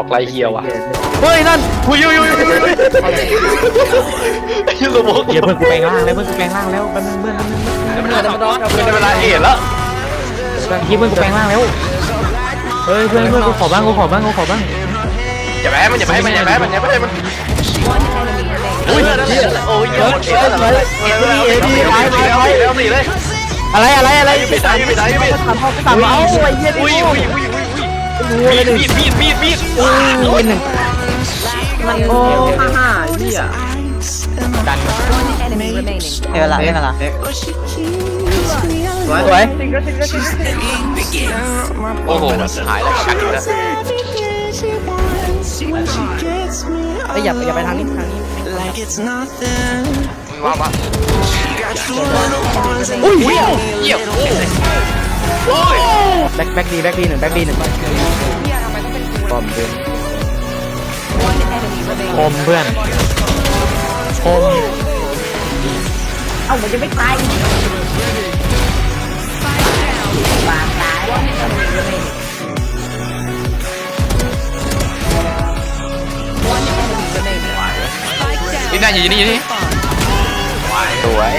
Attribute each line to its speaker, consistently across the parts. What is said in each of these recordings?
Speaker 1: บอกไล่เฮียว่ะ
Speaker 2: เฮ้ยนั่น
Speaker 1: หุยยุยยุยยุยไอ้ยูโรบอก
Speaker 2: เดี๋ยวเพื่อนกูแปลงร่างแล้วเพื่อนกูแปลงร่างแล้วแป๊บนึงเพื่อนแป๊บนึง
Speaker 1: เดี๋ยวมันเวลาเอ็ดแล้ว
Speaker 2: เพื่อนที่เพื่อนกูแปลงร่างแล้วเฮ้ยเพื่อนเพื่อนกูขอบ้างกูขอบ้างกูขอบ้าง
Speaker 1: อย่าแพ้มันอย่าแพ้มันอย่าแพ้มันอย่าแพ้มัน
Speaker 3: One enemy remaining.
Speaker 1: โอ้ยนั่นแหละโอ้ยเยอะเยอะเลยแล้วนี่เลย
Speaker 2: อะไรอะไรอะไร
Speaker 1: ไปไหนไปไหนไป
Speaker 2: สามพ่อสามเอาไอ้เหี้ย
Speaker 1: อุ้ย
Speaker 2: นี่
Speaker 1: อุ้ยอุ้ยอุ้ย มีดมีดมีดมีด
Speaker 2: เป็นหนึ่ง
Speaker 3: มัน
Speaker 2: โอ้ฮ่าฮ่าเหี้ยดัน
Speaker 3: One enemy remaining.
Speaker 2: เฮ้ยเวลาเฮ้ยเวลาสวยสวย
Speaker 1: โอ้โหหายแล้วกัดอีกแล้ว
Speaker 2: เฮ้ยอย่าอย่าไปทางนี้ทางนี้
Speaker 1: มามา
Speaker 2: อุ้ย
Speaker 1: เยี่ยมโอ้ย
Speaker 2: แบ็คแบ็คดีแบ็คดีหนึ่งแบ็คดีหนึ่งบอมเพื่อน
Speaker 3: One enemy remaining.
Speaker 2: คมเพื่อนคม
Speaker 3: One enemy remaining. One enemy remaining. Spike down.
Speaker 1: นี่น่าอยู่นี่นี่สวย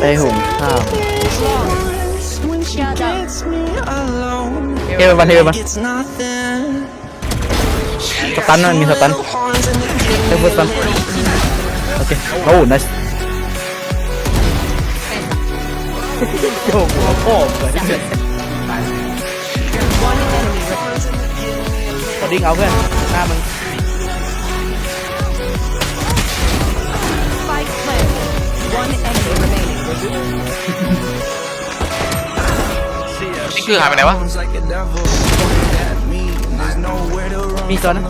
Speaker 2: ไอหุ่มข้าว
Speaker 3: Shut up.
Speaker 2: เฮ้ยมาเฮ้ยมาสตันนะมีสตันเฮ้ยพูดสตันโอเคโอ้นิสโยกหัวโป้เหมือนกัน
Speaker 3: One enemy remaining.
Speaker 2: พอดิ้งเอาเพื่อนหน้ามึง
Speaker 1: นี่คือหายไปไหนวะ
Speaker 2: มีตัวนะ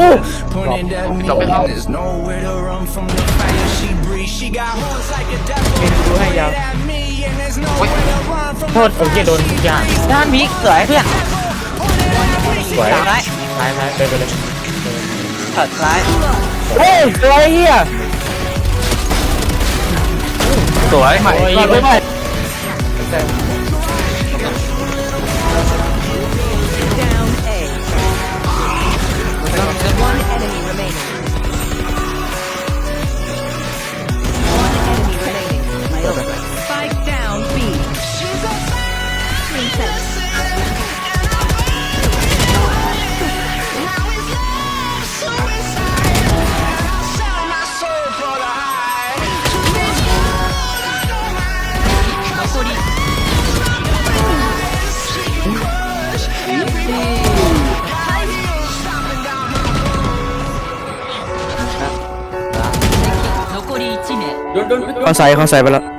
Speaker 4: Ooh.
Speaker 2: Ooh.
Speaker 4: Pointing at me,
Speaker 1: Drop it.
Speaker 4: and there's nowhere to run from the fire she breathes. She got horns like a devil.
Speaker 2: มีดูให้ยาว
Speaker 4: At me, and there's nowhere to run from
Speaker 2: โทษโอเคโดนยางด้านมิกสวยเพื่อนสวยซ้ายซ้ายซ้ายไปไปเลยถัดซ้ายเฮ้ยสวยเฮีย
Speaker 1: สวย
Speaker 2: ใหม่ไม่ไม่
Speaker 3: 在
Speaker 2: Con xài con xài ไปแล้ว